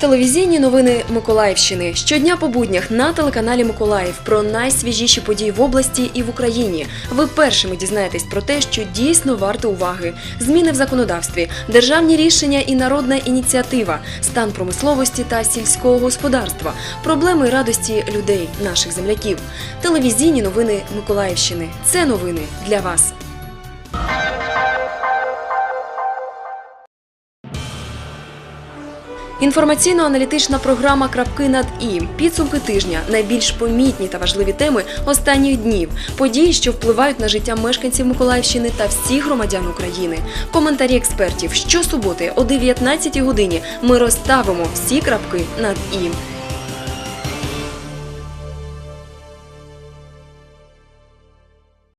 Телевізійні новини Миколаївщини щодня по буднях на телеканалі Миколаїв про найсвіжіші події в області і в Україні. Ви першими дізнаєтесь про те, що дійсно варто уваги: зміни в законодавстві, державні рішення і народна ініціатива, стан промисловості та сільського господарства, проблеми і радості людей, наших земляків. Телевізійні новини Миколаївщини. Це новини для вас. Інформаційно-аналітична програма Крапки над і підсумки тижня, найбільш помітні та важливі теми останніх днів, події, що впливають на життя мешканців Миколаївщини та всіх громадян України. Коментарі експертів щосуботи о 19 годині. Ми розставимо всі крапки над і.